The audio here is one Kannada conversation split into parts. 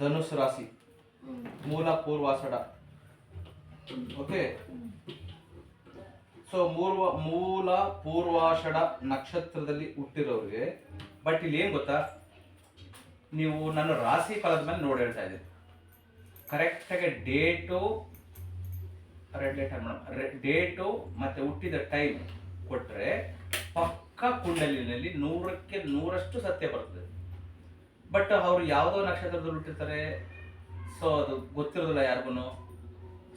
ಧನುಸ್ ರಾಶಿ. ಮೂಲ ಪೂರ್ವಾಷಾಢ. ಓಕೆ ಸೊ ಮೂರ್ವ, ಮೂಲ ಪೂರ್ವಾಷಾಢ ನಕ್ಷತ್ರದಲ್ಲಿ ಹುಟ್ಟಿರೋರಿಗೆ ಬಟ್ ಇಲ್ಲಿ ಏನು ಗೊತ್ತಾ? ನೀವು ನಾನು ರಾಶಿ ಫಲದ ಮೇಲೆ ನೋಡಿ ಹೇಳ್ತಾ ಇದ್ದೀನಿ. ಕರೆಕ್ಟಾಗಿ date red later madam date ಮತ್ತೆ ಹುಟ್ಟಿದ ಟೈಮ್ ಕೊಟ್ರೆ ಪಕ್ಕ ಕುಂಡಲಿನಲ್ಲಿ ನೂರಕ್ಕೆ ನೂರಷ್ಟು ಸತ್ಯ ಬರ್ತದೆ. ಬಟ್ ಅವರು ಯಾವುದೋ ನಕ್ಷತ್ರದಲ್ಲಿ ಹುಟ್ಟಿರ್ತಾರೆ. ಸೊ ಅದು ಗೊತ್ತಿರೋದಿಲ್ಲ ಯಾರಿಗೂ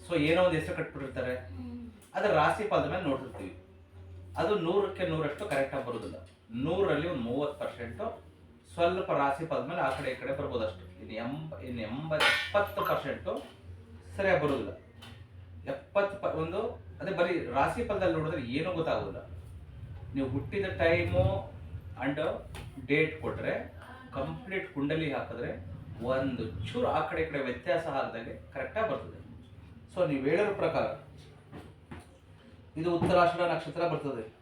ಸೊ ಏನೋ ಒಂದು ಹೆಸರು ಕಟ್ಬಿಟ್ಟಿರ್ತಾರೆ. ಅದರ ರಾಶಿ ಫಲದ ಮೇಲೆ ನೋಡಿರ್ತೀವಿ ಅದು ನೂರಕ್ಕೆ ನೂರಷ್ಟು ಕರೆಕ್ಟಾಗಿ ಬರೋದಿಲ್ಲ. ನೂರಲ್ಲಿ ಒಂದು ಮೂವತ್ತು ಪರ್ಸೆಂಟು ಸ್ವಲ್ಪ ರಾಶಿ ಫಲದ ಮೇಲೆ ಆ ಕಡೆ ಈ ಕಡೆ ಬರ್ಬೋದು ಅಷ್ಟು ಇನ್ನು ಎಂಬ ಇನ್ನು ಎಂಬ ಎಪ್ಪತ್ತು ಪರ್ಸೆಂಟು ಸರಿಯಾಗಿ ಬರೋದಿಲ್ಲ. ಎಪ್ಪತ್ತು ಪ ಒಂದು ಅದೇ ಬರೀ ರಾಶಿ ಫಲದಲ್ಲಿ ನೋಡಿದ್ರೆ ಏನೂ ಗೊತ್ತಾಗೋದಿಲ್ಲ. ನೀವು ಹುಟ್ಟಿದ ಟೈಮು ಅಂಡ್ ಡೇಟ್ ಕೊಟ್ಟರೆ ಕಂಪ್ಲೀಟ್ ಕುಂಡಲಿ ಹಾಕಿದ್ರೆ ಒಂದು ಚೂರು ಆ ಕಡೆ ಕಡೆ ವ್ಯತ್ಯಾಸ ಆಗದಾಗೆ ಕರೆಕ್ಟಾಗಿ ಬರ್ತದೆ. ಸೊ ನೀವು ಹೇಳಿರೋ ಪ್ರಕಾರ ಇದು ಉತ್ತರಾಷ್ಟ್ರ ನಕ್ಷತ್ರ ಬರ್ತದೆ.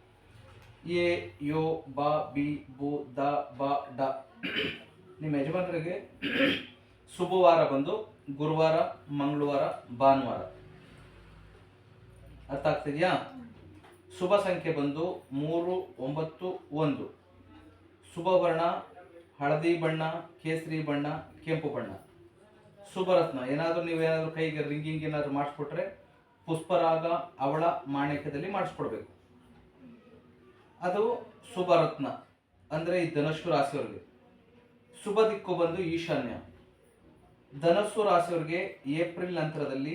ಎ, ಯೋ, ಬ, ಬಿ, ಬು, ದ, ಬ, ಡ. ನಿಮ್ಮ ಯಜಮಾನರಿಗೆ ಶುಭವಾರ ಬಂದು ಗುರುವಾರ, ಮಂಗಳವಾರ, ಭಾನುವಾರ. ಅರ್ಥ ಆಗ್ತಿದೆಯಾ? ಶುಭ ಸಂಖ್ಯೆ ಬಂದು ಮೂರು, ಒಂಬತ್ತು, ಒಂದು. ಶುಭ ವರ್ಣ ಹಳದಿ ಬಣ್ಣ, ಕೇಸರಿ ಬಣ್ಣ, ಕೆಂಪು ಬಣ್ಣ. ಶುಭರತ್ನ ಏನಾದರೂ ನೀವು ಏನಾದರೂ ಕೈಗೆ ರಿಂಗಿಂಗ್ ಏನಾದರೂ ಮಾಡಿಸ್ಕೊಟ್ರೆ ಪುಷ್ಪರಾಗ, ಅವಳ ಮಾಣಿಕ್ಯದಲ್ಲಿ ಮಾಡಿಸ್ಕೊಡ್ಬೇಕು. ಅದು ಶುಭರತ್ನ ಅಂದರೆ ಈ ಧನಸ್ಸು ರಾಶಿಯವ್ರಿಗೆ. ಶುಭ ದಿಕ್ಕು ಬಂದು ಈಶಾನ್ಯ. ಧನಸ್ಸು ರಾಶಿಯವ್ರಿಗೆ ಏಪ್ರಿಲ್ ನಂತರದಲ್ಲಿ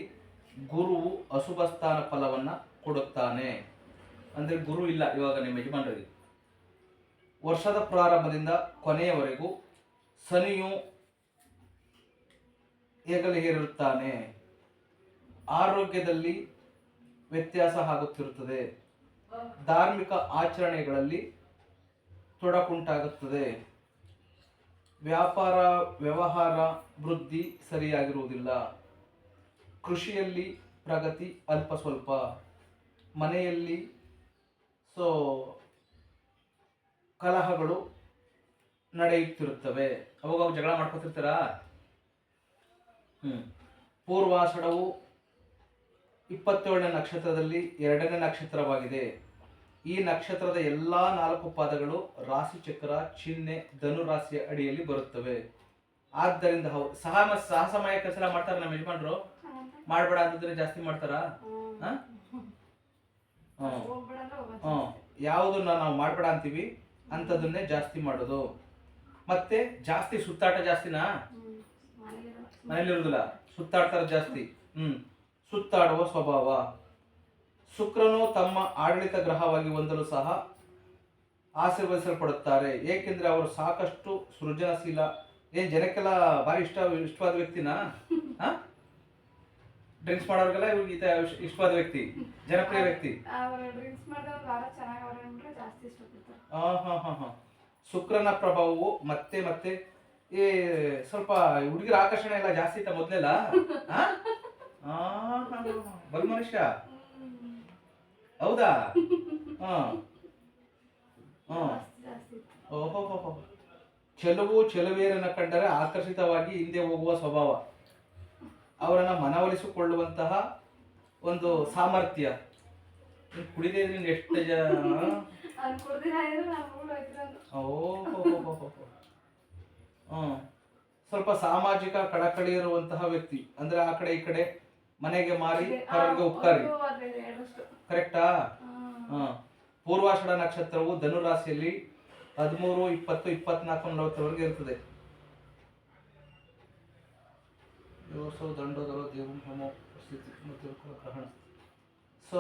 ಗುರುವು ಅಶುಭ ಸ್ಥಾನ ಫಲವನ್ನು ಕೊಡುತ್ತಾನೆ. ಅಂದರೆ ಗುರು ಇಲ್ಲ ಇವಾಗ ನಿಮ್ಮ ಯಜಮಾನರಿಗೆ. ವರ್ಷದ ಪ್ರಾರಂಭದಿಂದ ಕೊನೆಯವರೆಗೂ ಶನಿಯು ಹೆಗಲಿಗೇರುತ್ತಾನೆ ಆರೋಗ್ಯದಲ್ಲಿ ವ್ಯತ್ಯಾಸ ಆಗುತ್ತಿರುತ್ತದೆ. ಧಾರ್ಮಿಕ ಆಚರಣೆಗಳಲ್ಲಿ ತೊಡಕುಂಟಾಗುತ್ತದೆ. ವ್ಯಾಪಾರ, ವ್ಯವಹಾರ, ವೃದ್ಧಿ ಸರಿಯಾಗಿರುವುದಿಲ್ಲ. ಕೃಷಿಯಲ್ಲಿ ಪ್ರಗತಿ ಅಲ್ಪ ಸ್ವಲ್ಪ. ಮನೆಯಲ್ಲಿ ಸೊ ಕಲಹಗಳು ನಡೆಯುತ್ತಿರುತ್ತವೆ. ಅವಾಗ ಅವು ಜಗಳ ಮಾಡ್ಕೊತಿರ್ತೀರಾ? ಹ್ಞೂ ಪೂರ್ವಾಷಾಢವು ಇಪ್ಪತ್ತೇಳನೇ ನಕ್ಷತ್ರದಲ್ಲಿ ಎರಡನೇ ನಕ್ಷತ್ರವಾಗಿದೆ. ಈ ನಕ್ಷತ್ರದ ಎಲ್ಲಾ ನಾಲ್ಕು ಪಾದಗಳು ರಾಶಿ ಚಕ್ರ ಚಿಹ್ನೆ ಧನು ರಾಶಿಯ ಅಡಿಯಲ್ಲಿ ಬರುತ್ತವೆ. ಆದ್ದರಿಂದ ಹೌದು ಸಹ ಸಾಹಸಮಯ ಕೆಲಸ ಮಾಡ್ತಾರೆ ನಮ್ಮ ಯಜಮಾನ್ರು? ಮಾಡ್ಬೇಡ ಅಂತಂದ್ರೆ ಜಾಸ್ತಿ ಮಾಡ್ತಾರ? ಯಾವುದನ್ನ ನಾವು ಮಾಡ್ಬೇಡ ಅಂತೀವಿ? ಅಂಥದನ್ನೇ ಜಾಸ್ತಿ ಮಾಡೋದು. ಮತ್ತೆ ಜಾಸ್ತಿ ಸುತ್ತಾಟ ಜಾಸ್ತಿನಾ? ಮನೇಲಿ ಇರುದಿಲ್ಲ ಸುತ್ತಾಡ್ತಾರೆ ಜಾಸ್ತಿ. ಹ್ಮ್. ಸುತ್ತಾಡುವ ಸ್ವಭಾವ. ಶುಕ್ರನು ತಮ್ಮ ಆಡಳಿತ ಗ್ರಹವಾಗಿ ಹೊಂದಲು ಸಹ ಆಶೀರ್ವದಿಸಲ್ಪಡುತ್ತಾರೆ. ಏಕೆಂದ್ರೆ ಅವರು ಸಾಕಷ್ಟು ಸೃಜನಶೀಲ. ಏನ್ ಜನಕ್ಕೆಲ್ಲ ಭಾರಿ ಇಷ್ಟ, ಇಷ್ಟವಾದ ವ್ಯಕ್ತಿನಾ? ಡ್ರಿಂಕ್ಸ್ ಮಾಡೋರ್ಗೆಲ್ಲ ಇವ್ರಿಗೆ ಈ ಇಷ್ಟ- ಇಷ್ಟವಾದ ವ್ಯಕ್ತಿ ಜನಪ್ರಿಯ ವ್ಯಕ್ತಿ. ಡ್ರಿಂಕ್ಸ್ ಚೆನ್ನಾಗಿ ಜಾಸ್ತಿ ಇಷ್ಟಪಡ್ತಾರೆ. ಹಾ ಹಾ ಹಾ. ಶುಕ್ರನ ಪ್ರಭಾವವು ಮತ್ತೆ ಮತ್ತೆ ಈ ಸ್ವಲ್ಪ ಹುಡುಗಿರ ಆಕರ್ಷಣೆ ಎಲ್ಲ ಜಾಸ್ತಿ ಇತ್ತ ಮೊದ್ಲೆಲ್ಲ. ಬಲ್ ಮನುಷ್ಯ? ಹೌದಾ? ಹಾ. ಹಾ. ಓಹೋ. ಚೆಲುವು ಚೆಲುವೇರನ್ನ ಕಂಡರೆ ಆಕರ್ಷಿತವಾಗಿ ಹಿಂದೆ ಹೋಗುವ ಸ್ವಭಾವ. ಅವರನ್ನ ಮನವೊಲಿಸಿಕೊಳ್ಳುವಂತಹ ಒಂದು ಸಾಮರ್ಥ್ಯ. ಕುಡಿದ್ರಿಂದ ಕುಡಿದೇ ಇದ್ರೆ ಎಷ್ಟು ಜನ. ಸ್ವಲ್ಪ ಸಾಮಾಜಿಕ ಕಡಕಳಿ ಇರುವಂತಹ ವ್ಯಕ್ತಿ. ಅಂದ್ರೆ ಆ ಕಡೆ ಈ ಕಡೆ ಮನೆಗೆ ಮಾರಿ ಹೊರಗೆ ಉಪ್ಕಾರಿ ಕರೆಕ್ಟಾ? ಪೂರ್ವಾಷಾಢ ನಕ್ಷತ್ರವು ಧನುರಾಶಿಯಲ್ಲಿ ಹದಿಮೂರು ಇಪ್ಪತ್ತು ಇಪ್ಪತ್ನಾಲ್ಕು ನಲವತ್ತರವರೆಗೆ ಇರ್ತದೆ. ಯೋಸೋ ದಂಡೋದರೋ ದೇವಂ ಹೋಮೋ ಗ್ರಹಣ. ಸೊ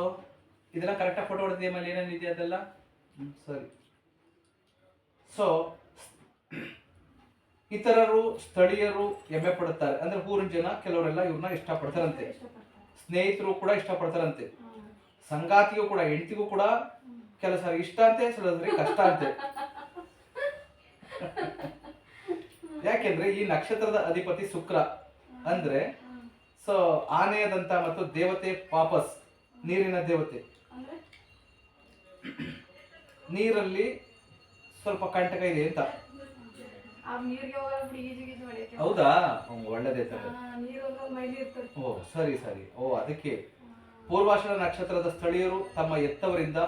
ಇದೆಲ್ಲ ಕರೆಕ್ಟಾಗಿ ಫೋಟೋ ಹೊಡೆದಿದೆ ಮೇಲೆ ಏನೇನು ಇದೆಯಾ ಅದೆಲ್ಲ? ಸರಿ. ಸೊ ಇತರರು, ಸ್ಥಳೀಯರು ಹೆಮ್ಮೆ ಪಡುತ್ತಾರೆ. ಅಂದ್ರೆ ಊರಿನ ಜನ ಕೆಲವರೆಲ್ಲ ಇವ್ರನ್ನ ಇಷ್ಟಪಡ್ತಾರಂತೆ. ಇಷ್ಟಪಡ್ತಾರೆ ಸ್ನೇಹಿತರು ಕೂಡ ಇಷ್ಟಪಡ್ತಾರಂತೆ. ಸಂಗಾತಿಗೂ ಕೂಡ, ಹೆಂಡತಿಗೂ ಕೂಡ ಕೆಲಸ ಇಷ್ಟ ಅಂತೆ ಸಲದ್ರೆ ಕಷ್ಟ ಅಂತೆ. ಯಾಕೆಂದ್ರೆ ಈ ನಕ್ಷತ್ರದ ಅಧಿಪತಿ ಶುಕ್ರ. ಅಂದ್ರೆ ಸೊ ಆನೆಯ ದಂತ ಮತ್ತು ದೇವತೆ ಪಾಪಸ್ ನೀರಿನ ದೇವತೆ. ನೀರಲ್ಲಿ ಸ್ವಲ್ಪ ಕಂಟಕ ಇದೆ ಅಂತ. ಹೌದಾ? ಒಳ್ಳೆದೇ ಓ ಸರಿ ಸರಿ. ಓ ಅದಕ್ಕೆ ಪೂರ್ವಾಷಾಢ ನಕ್ಷತ್ರದ ಸ್ಥಳೀಯರು ತಮ್ಮ ಎತ್ತವರಿಂದ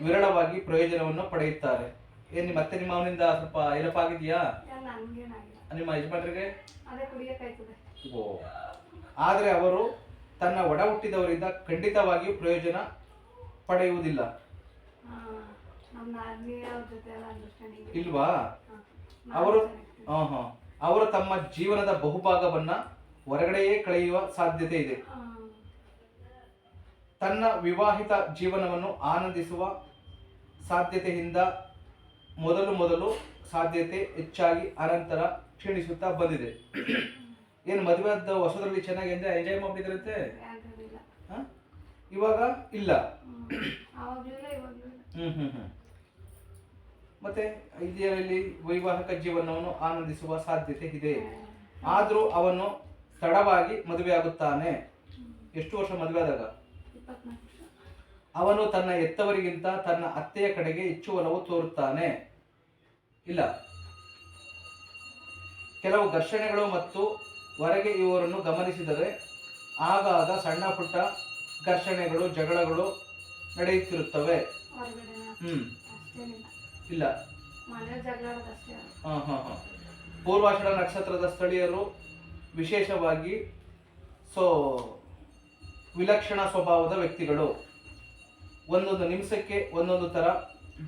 ವಿರಳವಾಗಿ ಪ್ರಯೋಜನವನ್ನು ಪಡೆಯುತ್ತಾರೆ. ಏನ್ ಮತ್ತೆ ನಿಮ್ಮ ಅವನಿಂದ ಸ್ವಲ್ಪ ಎಲಪಾಗಿದೆಯಾ ನಿಮ್ಮ ಯಜಮಾನರಿಗೆ? ಓ. ಆದರೆ ಅವರು ತನ್ನ ಒಡ ಹುಟ್ಟಿದವರಿಂದ ಖಂಡಿತವಾಗಿಯೂ ಪ್ರಯೋಜನ ಪಡೆಯುವುದಿಲ್ಲ. ಇಲ್ವಾ? ಅವರು ಅವರು ತಮ್ಮ ಜೀವನದ ಬಹುಭಾಗವನ್ನ ಹೊರಗಡೆಯೇ ಕಳೆಯುವ ಸಾಧ್ಯತೆ ಇದೆ. ತನ್ನ ವಿವಾಹಿತ ಜೀವನವನ್ನು ಆನಂದಿಸುವ ಸಾಧ್ಯತೆಯಿಂದ ಮೊದಲು ಮೊದಲು ಸಾಧ್ಯತೆ ಹೆಚ್ಚಾಗಿ ಅನಂತರ ಕ್ಷೀಣಿಸುತ್ತಾ ಬಂದಿದೆ. ಏನು ಮದುವೆ ಆದ ಹೊಸದ್ರಲ್ಲಿ ಚೆನ್ನಾಗಿ ಎಂಜಾಯ್ ಎಂಜಾಯ್ ಮಾಡಿದ್ರಂತೆ? ಇವಾಗ ಇಲ್ಲ. ಹ್ಮ್. ಹ್ಮ್ ಹ್ಮ್ ಮತ್ತೆ ಇದರಲ್ಲಿ ವೈವಾಹಿಕ ಜೀವನವನ್ನು ಆನಂದಿಸುವ ಸಾಧ್ಯತೆ ಇದೆ. ಆದರೂ ಅವನು ತಡವಾಗಿ ಮದುವೆಯಾಗುತ್ತಾನೆ ಎಷ್ಟು ವರ್ಷ ಮದುವೆ ಆದಾಗ? ಅವನು ತನ್ನ ಎತ್ತವರಿಗಿಂತ ತನ್ನ ಅತ್ತೆಯ ಕಡೆಗೆ ಹೆಚ್ಚು ಒಲವು ತೋರುತ್ತಾನೆ. ಇಲ್ಲ. ಕೆಲವು ಘರ್ಷಣೆಗಳು ಮತ್ತು ಹೊರಗೆ ಇವರನ್ನು ಗಮನಿಸಿದರೆ ಆಗಾಗ ಸಣ್ಣ ಪುಟ್ಟ ಘರ್ಷಣೆಗಳು ಜಗಳಗಳು ನಡೆಯುತ್ತಿರುತ್ತವೆ. ಹ್ಮ್. ಇಲ್ಲ. ಹಾಂ ಹಾಂ. ಹಾ. ಪೂರ್ವಾಷಾಢ ನಕ್ಷತ್ರದ ಸ್ಥಳೀಯರು ವಿಶೇಷವಾಗಿ ಸೊ ವಿಲಕ್ಷಣ ಸ್ವಭಾವದ ವ್ಯಕ್ತಿಗಳು. ಒಂದೊಂದು ನಿಮಿಷಕ್ಕೆ ಒಂದೊಂದು ತರ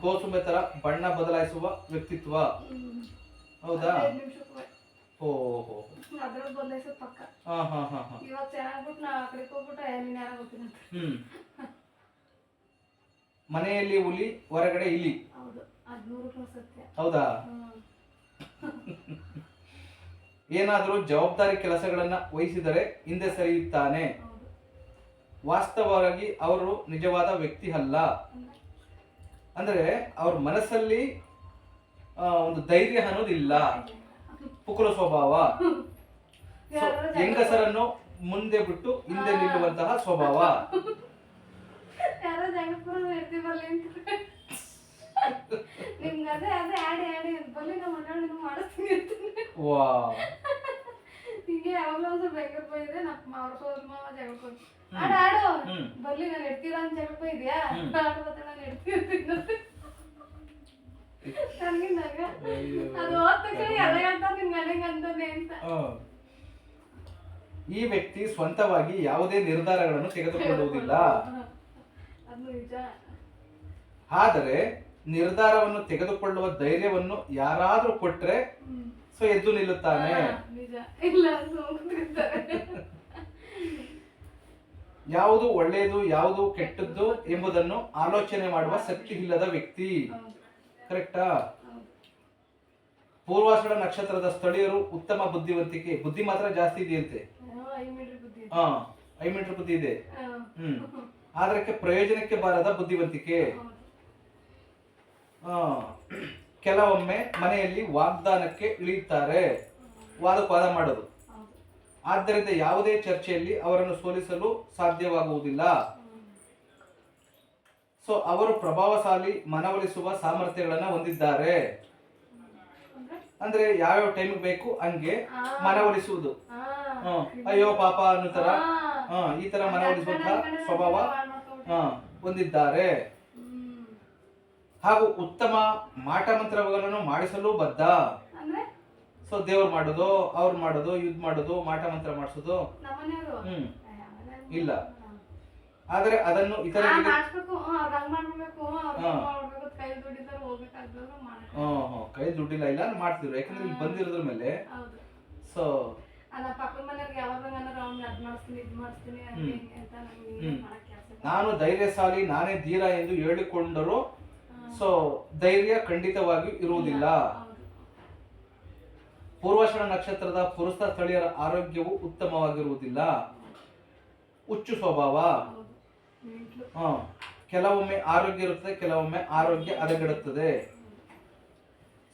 ಗೋಸುಂಬೆ ತರ ಬಣ್ಣ ಬದಲಾಯಿಸುವ ವ್ಯಕ್ತಿತ್ವ. ಹೌದಾ ಹದಿನೈದು ನಿಮಿಷಕ್ಕೆ ಓ ಹೋ ಅದ್ರಲ್ಲಿ ಪಕ್ಕ. ಇವಾಗ ಚೆನ್ನಾಗ್ಬಿಟ್ಟು ನಾ ಆ ಹೋಗ್ಬಿಟ್ಟು ಹ್ಮ್. ಮನೆಯಲ್ಲಿ ಹುಲಿ ಹೊರಗಡೆ ಇಲ್ಲಿ ಹೌದು ಅದ್ ನೂರಕ್ಕೂ ಸತ್ಯ. ಹೌದಾ? ಏನಾದರೂ ಜವಾಬ್ದಾರಿ ಕೆಲಸಗಳನ್ನ ವಹಿಸಿದರೆ ಹಿಂದೆ ಸರಿಯುತ್ತಾನೆ. ವಾಸ್ತವವಾಗಿ ಅವರು ನಿಜವಾದ ವ್ಯಕ್ತಿ ಅಲ್ಲ. ಅಂದ್ರೆ? ಅವ್ರ ಮನಸ್ಸಲ್ಲಿ ಒಂದು ಧೈರ್ಯ ಅನ್ನೋದಿಲ್ಲ. ಪುಕುಲ ಸ್ವಭಾವ ಹೆಂಗಸರನ್ನು ಮುಂದೆ ಬಿಟ್ಟು ಹಿಂದೆ ನಿಲ್ಲುವಂತಹ ಸ್ವಭಾವ. ನಿಮ್ಗೆ ಅದೇ ಅದೇ ಆಡಿ ಆಡಿ ಬರ್ಲಿ ನಮ್ಮ ನೀವು ಮಾಡಿಸ್ತೀನಿ ವಾ ಹಿಂಗೆ ಯಾವಾಗಲೂ ಒಂದು ಬೆಂಗಳೂರು ಹೋಗಿದ್ರೆ ನಮ್ಮ ಅವ್ರ ಸೋದ್ರ ಮಾವ ಆಡು ಆಡು. ಬರ್ಲಿ ನಾನು ಇಡ್ತೀರಾ ಅಂತ ಜಗಳ ಇದೆಯಾ ಹ್ಮ್. ಆಡು ಮತ್ತೆ ನಾನು ನನಗೆ ನಗ ಅದು ಹೋದ ತಕ್ಷಣ ಎಲ್ಲ ಹೇಳ್ತಾರೆ ನಿಮ್ ಅಂತ. ಆ. ಈ ವ್ಯಕ್ತಿ ಸ್ವಂತವಾಗಿ ಯಾವುದೇ ನಿರ್ಧಾರಗಳನ್ನು ತೆಗೆದುಕೊಳ್ಳುವುದಿಲ್ಲ ಅದು ನಿಜ. ಆದರೆ ನಿರ್ಧಾರವನ್ನು ತೆಗೆದುಕೊಳ್ಳುವ ಧೈರ್ಯವನ್ನು ಯಾರಾದ್ರೂ ಕೊಟ್ರೆ. ಸೊ ಎದ್ದು ನಿಲ್ಲುತ್ತಾನೆ. ನಿಜ. ಇಲ್ಲ ಯಾವುದು ಒಳ್ಳೆಯದು ಯಾವುದು ಕೆಟ್ಟದ್ದು ಎಂಬುದನ್ನು ಆಲೋಚನೆ ಮಾಡುವ ಶಕ್ತಿ ಇಲ್ಲದ ವ್ಯಕ್ತಿ. ಕರೆಕ್ಟಾ? ಪೂರ್ವಾಷಾಢ ನಕ್ಷತ್ರದ ಸ್ಥಳೀಯರು ಉತ್ತಮ ಬುದ್ಧಿವಂತಿಕೆ. ಬುದ್ಧಿ ಮಾತ್ರ ಜಾಸ್ತಿ ಇದೆಯಂತೆ. ಹಾ ಐ ಮೀಟರ್ ಬುದ್ಧಿ ಇದೆ. ಹ್ಮ್. ಆದ್ರಕ್ಕೆ ಪ್ರಯೋಜನಕ್ಕೆ ಬಾರದ ಬುದ್ಧಿವಂತಿಕೆ. ಹಾ. ಕೆಲವೊಮ್ಮೆ ಮನೆಯಲ್ಲಿ ವಾಗ್ದಾನಕ್ಕೆ ಇಳಿಯುತ್ತಾರೆ. ವಾದಕ್ಕೆ ವಾದ ಮಾಡೋದು ಆದ್ದರಿಂದ ಯಾವುದೇ ಚರ್ಚೆಯಲ್ಲಿ ಅವರನ್ನು ಸೋಲಿಸಲು ಸಾಧ್ಯವಾಗುವುದಿಲ್ಲ. ಸೊ ಅವರು ಪ್ರಭಾವಶಾಲಿ ಮನವೊಲಿಸುವ ಸಾಮರ್ಥ್ಯಗಳನ್ನು ಹೊಂದಿದ್ದಾರೆ ಅಂದ್ರೆ? ಯಾವ್ಯಾವ ಟೈಮ್ ಬೇಕು ಹಂಗೆ. ಮನವೊಲಿಸುವುದು. ಅಯ್ಯೋ ಪಾಪ ಅನ್ನೋ ತರ. ಈ ತರ ಮನವೊಲಿಸುವಂತಹ ಸ್ವಭಾವ ಹೊಂದಿದ್ದಾರೆ ಹಾಗೂ ಉತ್ತಮ ಮಾಟ ಮಂತ್ರಗಳನ್ನು ಮಾಡಿಸಲು ಬದ್ಧ ಸೊ ದೇವ್ರು ಮಾಡೋದು ಅವ್ರು ಮಾಡೋದು ಯುದ್ಧ ಮಾಡೋದು ಮಾಟ ಮಂತ್ರ ಮಾಡಿಸೋದು ಹ್ಮ್ ಇಲ್ಲ. ಆದರೆ ಅದನ್ನು ಇತರರಿಗೆ ಕೈ ದುಡ್ಡಿಲ್ಲ ಇಲ್ಲ ಮಾಡ್ತಿದ್ರು ಯಾಕಂದ್ರೆ ಇಲ್ಲಿ ಬಂದಿರೋದ್ರ ಮೇಲೆ. ಸೊ ನಾನು ಧೈರ್ಯಶಾಲಿ ನಾನೇ ಧೀರ ಎಂದು ಹೇಳಿಕೊಂಡರೂ. ಸೊ ಧೈರ್ಯ ಖಂಡಿತವಾಗಿ ಇರುವುದಿಲ್ಲ. ಪೂರ್ವಶನ ನಕ್ಷತ್ರದ ಪುರುಷ ಸ್ಥಳೀಯರ ಆರೋಗ್ಯವು ಉತ್ತಮವಾಗಿರುವುದಿಲ್ಲ. ಹುಚ್ಚು ಸ್ವಭಾವ. ಕೆಲವೊಮ್ಮೆ ಆರೋಗ್ಯ ಇರುತ್ತದೆ ಕೆಲವೊಮ್ಮೆ ಆರೋಗ್ಯ ಹದಗೆಡುತ್ತದೆ.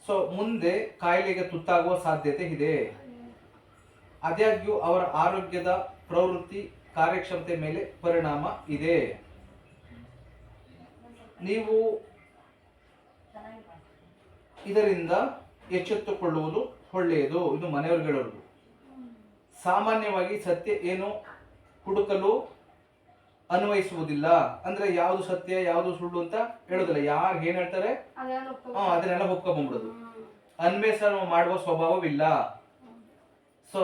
ಸೊ ಮುಂದೆ ಕಾಯಿಲೆಗೆ ತುತ್ತಾಗುವ ಸಾಧ್ಯತೆ ಇದೆ. ಆದಾಗ್ಯೂ ಅವರ ಆರೋಗ್ಯದ ಪ್ರವೃತ್ತಿ, ಕಾರ್ಯಕ್ಷಮತೆ ಮೇಲೆ ಪರಿಣಾಮ ಇದೆ. ನೀವು ಇದರಿಂದ ಎಚ್ಚೆತ್ತುಕೊಳ್ಳುವುದು ಒಳ್ಳೆಯದು, ಇದು ಮನೆಯವರು ಹೇಳೋದು ಸಾಮಾನ್ಯವಾಗಿ ಸತ್ಯ ಏನು ಹುಡುಕಲು ಅನ್ವಯಿಸುವುದಿಲ್ಲ. ಅಂದ್ರೆ ಯಾವುದು ಸತ್ಯ ಯಾವುದು ಸುಳ್ಳು ಅಂತ ಹೇಳೋದಿಲ್ಲ. ಯಾರು ಏನ್ ಹೇಳ್ತಾರೆ? ಹಾ ಅದನ್ನೆಲ್ಲ ಒಪ್ಕೊಂಡ್ಬಿಡೋದು. ಅನ್ವೇಷಣ ಮಾಡುವ ಸ್ವಭಾವವಿಲ್ಲ. ಸೊ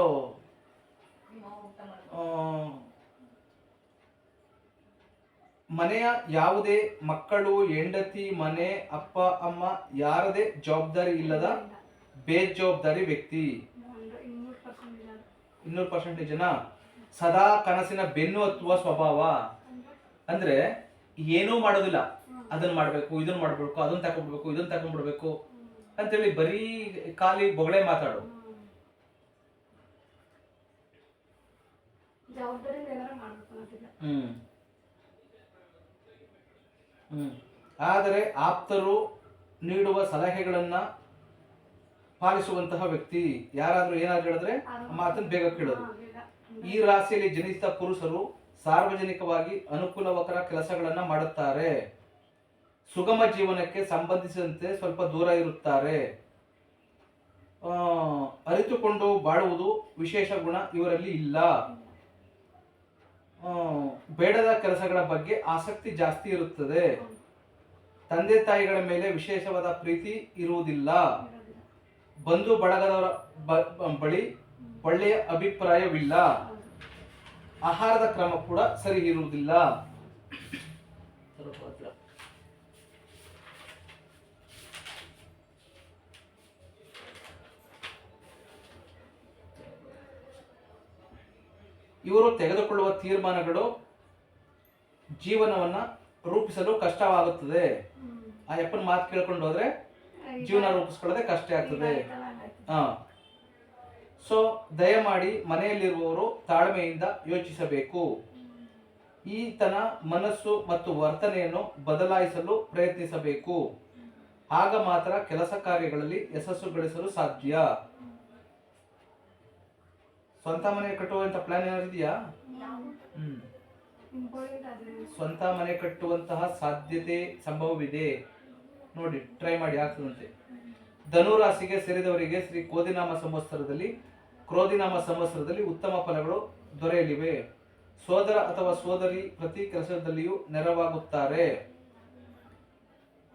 ಮನೆಯ ಯಾವುದೇ ಮಕ್ಕಳು ಹೆಂಡತಿ ಮನೆ ಅಪ್ಪ ಅಮ್ಮ ಯಾರದೇ ಜವಾಬ್ದಾರಿ ಇಲ್ಲದ ಬೇಜವಾಬ್ದಾರಿ ವ್ಯಕ್ತಿ. ಇನ್ನೂರು ಪರ್ಸೆಂಟ್ ಜನ? ಸದಾ ಕನಸಿನ ಬೆನ್ನು ಹತ್ತುವ ಸ್ವಭಾವ. ಅಂದ್ರೆ ಏನೂ ಮಾಡೋದಿಲ್ಲ. ಅದನ್ನ ಮಾಡ್ಬೇಕು ಇದನ್ನ ಮಾಡ್ಬೇಕು ಅದನ್ನ ತಕೊಂಡ್ಬಿಡ್ಬೇಕು ಇದನ್ನ ತಕೊಂಡ್ಬಿಡ್ಬೇಕು ಅಂತೇಳಿ ಬರೀ ಖಾಲಿ ಬೊಗಳೆ ಮಾತಾಡು. ಹ್ಮ್. ಹ್ಮ್. ಆದರೆ ಆಪ್ತರು ನೀಡುವ ಸಲಹೆಗಳನ್ನ ಪಾಲಿಸುವಂತಹ ವ್ಯಕ್ತಿ ಯಾರಾದ್ರೂ ಏನಾದ್ರು ಹೇಳಿದ್ರೆ ಮಾತನ್ನ ಬೇಗ ಕೇಳೋದು. ಈ ರಾಶಿಯಲ್ಲಿ ಜನಿಸಿದ ಪುರುಷರು ಸಾರ್ವಜನಿಕವಾಗಿ ಅನುಕೂಲವಕರ ಕೆಲಸಗಳನ್ನು ಮಾಡುತ್ತಾರೆ. ಸುಗಮ ಜೀವನಕ್ಕೆ ಸಂಬಂಧಿಸಿದಂತೆ ಸ್ವಲ್ಪ ದೂರ ಇರುತ್ತಾರೆ. ಅರಿತುಕೊಂಡು ಬಾಳುವುದು ವಿಶೇಷ ಗುಣ ಇವರಲ್ಲಿ ಇಲ್ಲ. ಬೇಡದ ಕೆಲಸಗಳ ಬಗ್ಗೆ ಆಸಕ್ತಿ ಜಾಸ್ತಿ ಇರುತ್ತದೆ. ತಂದೆ ತಾಯಿಗಳ ಮೇಲೆ ವಿಶೇಷವಾದ ಪ್ರೀತಿ ಇರುವುದಿಲ್ಲ. ಬಂಧು ಬಳಗದವರ ಬಳಿ ಒಳ್ಳೆಯ ಅಭಿಪ್ರಾಯವಿಲ್ಲ. ಆಹಾರದ ಕ್ರಮ ಕೂಡ ಸರಿ ಇರುವುದಿಲ್ಲ. ಇವರು ತೆಗೆದುಕೊಳ್ಳುವ ತೀರ್ಮಾನಗಳು ಜೀವನವನ್ನ ರೂಪಿಸಲು ಕಷ್ಟವಾಗುತ್ತದೆ. ಆ ಯಪ್ಪನ ಮಾತು ಕೇಳ್ಕೊಂಡು ಹೋದ್ರೆ ಜೀವನ ರೂಪಿಸ್ಕೊಳ್ಳೋದೇ ಕಷ್ಟ ಆಗ್ತದೆ. ಹಾ. ಸೊ ದಯಮಾಡಿ ಮನೆಯಲ್ಲಿರುವವರು ತಾಳ್ಮೆಯಿಂದ ಯೋಚಿಸಬೇಕು. ಈತನ ಮನಸ್ಸು ಮತ್ತು ವರ್ತನೆಯನ್ನು ಬದಲಾಯಿಸಲು ಪ್ರಯತ್ನಿಸಬೇಕು. ಆಗ ಮಾತ್ರ ಕೆಲಸ ಕಾರ್ಯಗಳಲ್ಲಿ ಯಶಸ್ಸು ಗಳಿಸಲು ಸಾಧ್ಯ. ಸ್ವಂತ ಮನೆ ಕಟ್ಟುವಂತ ಪ್ಲಾನ್ ಏನಾದ್ರು ಸ್ವಂತ ಮನೆ ಕಟ್ಟುವಂತಹ ಸಾಧ್ಯತೆ ಸಂಭವವಿದೆ. ನೋಡಿ ಟ್ರೈ ಮಾಡಿ ಆಗ್ತದಂತೆ. ಧನುರಾಶಿಗೆ ಸೇರಿದವರಿಗೆ ಶ್ರೀ ಕೋದಿನಾಮ ಸಂವತ್ಸರದಲ್ಲಿ ಕ್ರೋಧಿನಾಮ ಸಂವತ್ಸರದಲ್ಲಿ ಉತ್ತಮ ಫಲಗಳು ದೊರೆಯಲಿವೆ. ಸೋದರ ಅಥವಾ ಸೋದರಿ ಪ್ರತಿ ಕೆಲಸದಲ್ಲಿಯೂ ನೆರವಾಗುತ್ತಾರೆ.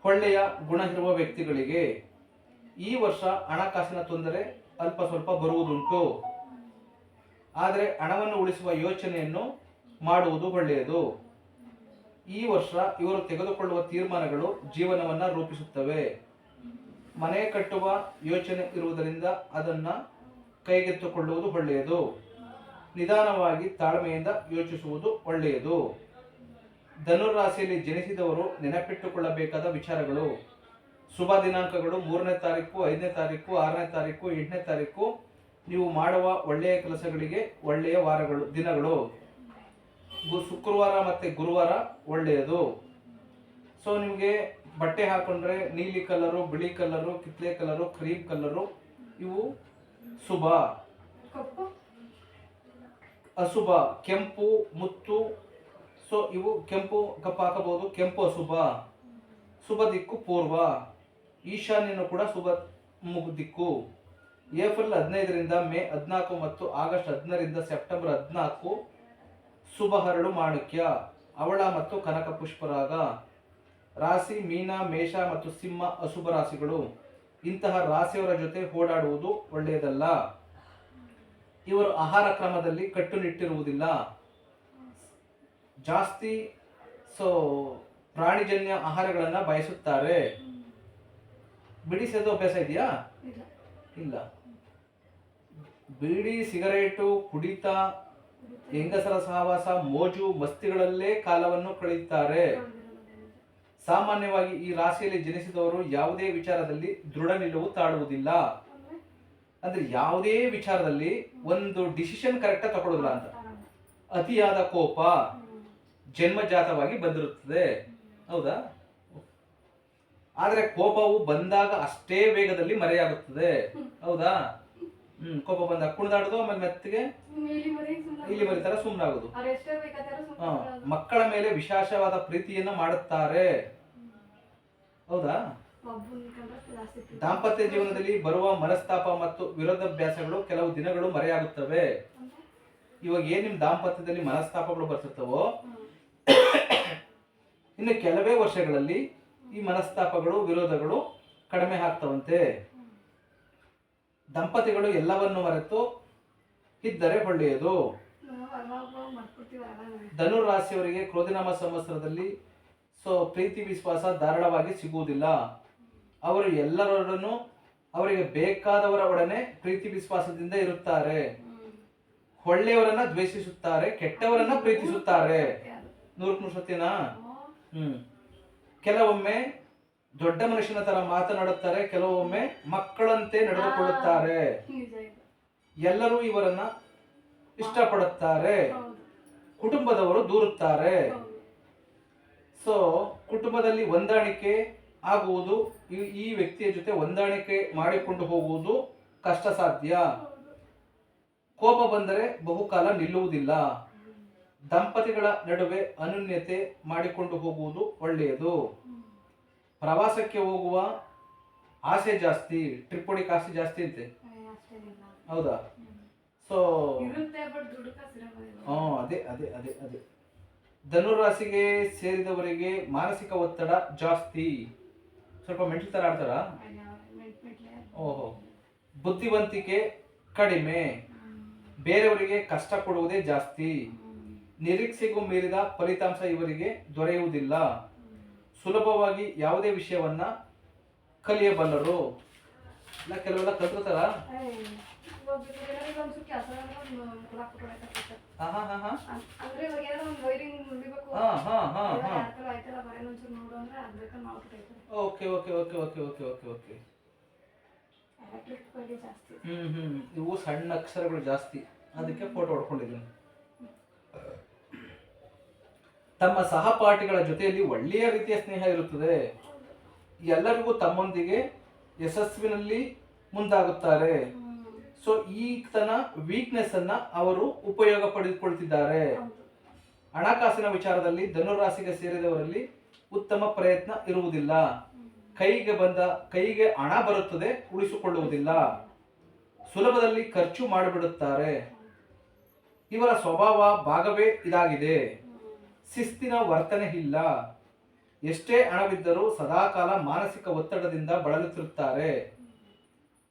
ಒಳ್ಳೆಯ ಗುಣ ಇರುವ ವ್ಯಕ್ತಿಗಳಿಗೆ ಈ ವರ್ಷ ಹಣಕಾಸಿನ ತೊಂದರೆ ಅಲ್ಪ ಸ್ವಲ್ಪ ಬರುವುದುಂಟು. ಆದರೆ ಹಣವನ್ನು ಉಳಿಸುವ ಯೋಚನೆಯನ್ನು ಮಾಡುವುದು ಒಳ್ಳೆಯದು. ಈ ವರ್ಷ ಇವರು ತೆಗೆದುಕೊಳ್ಳುವ ತೀರ್ಮಾನಗಳು ಜೀವನವನ್ನ ರೂಪಿಸುತ್ತವೆ. ಮನೆ ಕಟ್ಟುವ ಯೋಚನೆ ಇರುವುದರಿಂದ ಅದನ್ನ ಕೈಗೆತ್ತಿಕೊಳ್ಳುವುದು ಒಳ್ಳೆಯದು. ನಿಧಾನವಾಗಿ ತಾಳ್ಮೆಯಿಂದ ಯೋಚಿಸುವುದು ಒಳ್ಳೆಯದು. ಧನುರಾಶಿಯಲ್ಲಿ ಜನಿಸಿದವರು ನೆನಪಿಟ್ಟುಕೊಳ್ಳಬೇಕಾದ ವಿಚಾರಗಳು. ಶುಭ ದಿನಾಂಕಗಳು ಮೂರನೇ ತಾರೀಕು, ಐದನೇ ತಾರೀಕು, ಆರನೇ ತಾರೀಕು, ಎಂಟನೇ ತಾರೀಕು. ನೀವು ಮಾಡುವ ಒಳ್ಳೆಯ ಕೆಲಸಗಳಿಗೆ ಒಳ್ಳೆಯ ವಾರಗಳು, ದಿನಗಳು. ಶುಕ್ರವಾರ ಮತ್ತೆ ಗುರುವಾರ ಒಳ್ಳೆಯದು. ಸೊ ನಿಮಗೆ ಬಟ್ಟೆ ಹಾಕೊಂಡ್ರೆ ನೀಲಿ ಕಲರು, ಬಿಳಿ ಕಲರು ಕಿತ್ತಳೆ ಕಲರು, ಕ್ರೀಮ್ ಕಲರು, ಇವು ಶುಭ ಅಶುಭ ಕೆಂಪು ಮುತ್ತು. ಸೊ ಇವು ಕೆಂಪು ಕಪ್ಪು ಹಾಕಬಹುದು. ಕೆಂಪು ಅಶುಭ ಶುಭ ದಿಕ್ಕು ಪೂರ್ವ. ಈಶಾನ್ಯನು ಕೂಡ ಶುಭ ಮುಗ ದಿಕ್ಕು. ಏಪ್ರಿಲ್ ಹದಿನೈದರಿಂದ ಮೇ ಹದಿನಾಲ್ಕು ಮತ್ತು ಆಗಸ್ಟ್ ಹದಿನರಿಂದ ಸೆಪ್ಟೆಂಬರ್ ಹದಿನಾಲ್ಕು ಶುಭ ಹರಳು ಮಾಣಿಕ್ಯ. ಅವಳ ಮತ್ತು ಕನಕ ಪುಷ್ಪರಾಗ ರಾಶಿ ಮೀನ ಮೇಷ ಮತ್ತು ಸಿಂಹ ಅಶುಭ ರಾಶಿಗಳು. ಇಂತಹ ರಾಶಿಯವರ ಜೊತೆ ಓಡಾಡುವುದು ಒಳ್ಳೆಯದಲ್ಲ. ಇವರು ಆಹಾರ ಕ್ರಮದಲ್ಲಿ ಕಟ್ಟುನಿಟ್ಟಿರುವುದಿಲ್ಲ. ಜಾಸ್ತಿ ಸೊ ಪ್ರಾಣಿಜನ್ಯ ಆಹಾರಗಳನ್ನು ಬಯಸುತ್ತಾರೆ. ಬಿಡಿಸೋದು ಸೇದೋ ಅಭ್ಯಾಸ ಇದೆಯಾ? ಇಲ್ಲ. ಬೀಡಿ ಸಿಗರೇಟು ಕುಡಿತ ಹೆಂಗಸರ ಸಹವಾಸ ಮೋಜು ಮಸ್ತಿಗಳಲ್ಲೇ ಕಾಲವನ್ನು ಕಳೆಯುತ್ತಾರೆ. ಸಾಮಾನ್ಯವಾಗಿ ಈ ರಾಶಿಯಲ್ಲಿ ಜನಿಸಿದವರು ಯಾವುದೇ ವಿಚಾರದಲ್ಲಿ ದೃಢ ನಿಲುವು ತಾಳುವುದಿಲ್ಲ. ಅಂದ್ರೆ ಯಾವುದೇ ವಿಚಾರದಲ್ಲಿ ಒಂದು ಡಿಸಿಷನ್ ಕರೆಕ್ಟ್ ತಗೊಳ್ಳೋದಿಲ್ಲ ಅಂತ. ಅತಿಯಾದ ಕೋಪ ಜನ್ಮಜಾತವಾಗಿ ಬಂದಿರುತ್ತದೆ. ಹೌದಾ? ಆದರೆ ಕೋಪವು ಬಂದಾಗ ಅಷ್ಟೇ ವೇಗದಲ್ಲಿ ಮರೆಯಾಗುತ್ತದೆ. ಹೌದಾ? ಹ್ಮ್ ಕೋಪ ಬಂದಾಗ ಕುಣಿದಾಡೋದು ಆಮೇಲೆ ಮೆತ್ತಿಗೆ ಇಲ್ಲಿ ಮರಿತರ ಸುಮ್ಮನಾಗೋದು ಮಕ್ಕಳ ಮೇಲೆ ವಿಶೇಷವಾದ ಪ್ರೀತಿಯನ್ನ ಮಾಡುತ್ತಾರೆ. ಹೌದಾ ದಾಂಪತ್ಯ ಜೀವನದಲ್ಲಿ ಬರುವ ಮನಸ್ತಾಪ ಮತ್ತು ವಿರೋಧಾಭ್ಯಾಸಗಳು ಕೆಲವು ದಿನಗಳು ಮರೆಯಾಗುತ್ತವೆ? ಇವಾಗ ಏನ್ ನಿಮ್ ದಾಂಪತ್ಯದಲ್ಲಿ ಮನಸ್ತಾಪಗಳು ಬರ್ತಿರ್ತವೋ. ಇನ್ನು ಕೆಲವೇ ವರ್ಷಗಳಲ್ಲಿ ಈ ಮನಸ್ತಾಪಗಳು ವಿರೋಧಗಳು ಕಡಿಮೆ ಆಗ್ತವಂತೆ ದಂಪತಿಗಳು ಎಲ್ಲವನ್ನು ಮರೆತು ಇದ್ದರೆ ಒಳ್ಳೆಯದು ಧನುರಾಶಿಯವರಿಗೆ ಕ್ರೋಧಿನಾಮ ಸಂವತ್ಸರದಲ್ಲಿ ಸೊ ಪ್ರೀತಿ ವಿಶ್ವಾಸ ಧಾರಾಳವಾಗಿ ಸಿಗುವುದಿಲ್ಲ ಅವರು ಎಲ್ಲರೊಡನು ಅವರಿಗೆ ಬೇಕಾದವರ ಒಡನೆ ಪ್ರೀತಿ ವಿಶ್ವಾಸದಿಂದ ಇರುತ್ತಾರೆ. ಒಳ್ಳೆಯವರನ್ನ ದ್ವೇಷಿಸುತ್ತಾರೆ ಕೆಟ್ಟವರನ್ನ ಪ್ರೀತಿಸುತ್ತಾರೆ. ನೂರು ಸತ್ಯನಾ ಹ್ಮ್. ಕೆಲವೊಮ್ಮೆ ದೊಡ್ಡ ಮನುಷ್ಯನ ತರ ಮಾತನಾಡುತ್ತಾರೆ ಕೆಲವೊಮ್ಮೆ ಮಕ್ಕಳಂತೆ ನಡೆದುಕೊಳ್ಳುತ್ತಾರೆ ಎಲ್ಲರೂ ಇವರನ್ನ ಇಷ್ಟಪಡುತ್ತಾರೆ ಕುಟುಂಬದವರು ದೂರುತ್ತಾರೆ. ಸೊ ಕುಟುಂಬದಲ್ಲಿ ಹೊಂದಾಣಿಕೆ ಆಗುವುದು ಈ- ವ್ಯಕ್ತಿಯ ಜೊತೆ ಹೊಂದಾಣಿಕೆ ಮಾಡಿಕೊಂಡು ಹೋಗುವುದು ಕಷ್ಟ ಸಾಧ್ಯ ಕೋಪ ಬಂದರೆ ಬಹುಕಾಲ ನಿಲ್ಲುವುದಿಲ್ಲ. ದಂಪತಿಗಳ ನಡುವೆ ಅನುನ್ಯತೆ ಮಾಡಿಕೊಂಡು ಹೋಗುವುದು ಒಳ್ಳೆಯದು. ಪ್ರವಾಸಕ್ಕೆ ಹೋಗುವ ಆಸೆ ಜಾಸ್ತಿ ಟ್ರಿಪ್ ಹೊಡಿಕ್ ಆಸೆ ಜಾಸ್ತಿ ಅಂತೆ. ಹೌದಾ. ಸೊ ಅದೇ ಅದೇ ಅದೇ ಅದೇ. ಧನುರಾಶಿಗೆ ಸೇರಿದವರಿಗೆ ಮಾನಸಿಕ ಒತ್ತಡ ಜಾಸ್ತಿ. ಸ್ವಲ್ಪ ಮೆಂಟಲ್ ತರ ಆಡ್ತಾರ? ಓಹೋ. ಬುದ್ಧಿವಂತಿಕೆ ಕಡಿಮೆ. ಬೇರೆಯವರಿಗೆ ಕಷ್ಟ ಕೊಡುವುದೇ ಜಾಸ್ತಿ. ನಿರೀಕ್ಷೆಗೂ ಮೀರಿದ ಫಲಿತಾಂಶ ಇವರಿಗೆ ದೊರೆಯುವುದಿಲ್ಲ. ಸುಲಭವಾಗಿ ಯಾವುದೇ ವಿಷಯವನ್ನ ಕಲಿಯಬಲ್ಲರು. ಕೆಲವೆಲ್ಲ ಮಾಡ್ಕೊಟ್ಟೈತಾರೆ okay okay okay okay okay okay okay. Hmm hmm. ಇವು ಸಣ್ಣ ಅಕ್ಷರಗಳು ಜಾಸ್ತಿ. ಅದಕ್ಕೆ ಫೋಟೋ ಹೊಡ್ಕೊಂಡಿದ್ದೀನಿ. ತಮ್ಮ ಸಹಪಾಠಿಗಳ ಜೊತೆಯಲ್ಲಿ ಒಳ್ಳೆಯ ರೀತಿಯ ಸ್ನೇಹ ಇರುತ್ತದೆ. ಎಲ್ಲರಿಗೂ ತಮ್ಮೊಂದಿಗೆ ಯಶಸ್ವಿನಲ್ಲಿ ಮುಂದಾಗುತ್ತಾರೆ. ಸೊ ಈ ತನ ವೀಕ್ನೆಸ್ ಅನ್ನ ಅವರು ಉಪಯೋಗ ಪಡೆದುಕೊಳ್ತಿದ್ದಾರೆ. ಹಣಕಾಸಿನ ವಿಚಾರದಲ್ಲಿ ಧನುರಾಶಿಗೆ ಸೇರಿದವರಲ್ಲಿ ಉತ್ತಮ ಪ್ರಯತ್ನ ಇರುವುದಿಲ್ಲ. ಕೈಗೆ ಬಂದ ಕೈಗೆ ಹಣ ಬರುತ್ತದೆ ಉಳಿಸಿಕೊಳ್ಳುವುದಿಲ್ಲ. ಸುಲಭದಲ್ಲಿ ಖರ್ಚು ಮಾಡಿಬಿಡುತ್ತಾರೆ. ಇವರ ಸ್ವಭಾವ ಭಾಗವೇ ಇದಾಗಿದೆ. ಶಿಸ್ತಿನ ವರ್ತನೆ ಇಲ್ಲ. ಎಷ್ಟೇ ಹಣವಿದ್ದರೂ ಸದಾಕಾಲ ಮಾನಸಿಕ ಒತ್ತಡದಿಂದ ಬಳಲುತ್ತಿರುತ್ತಾರೆ.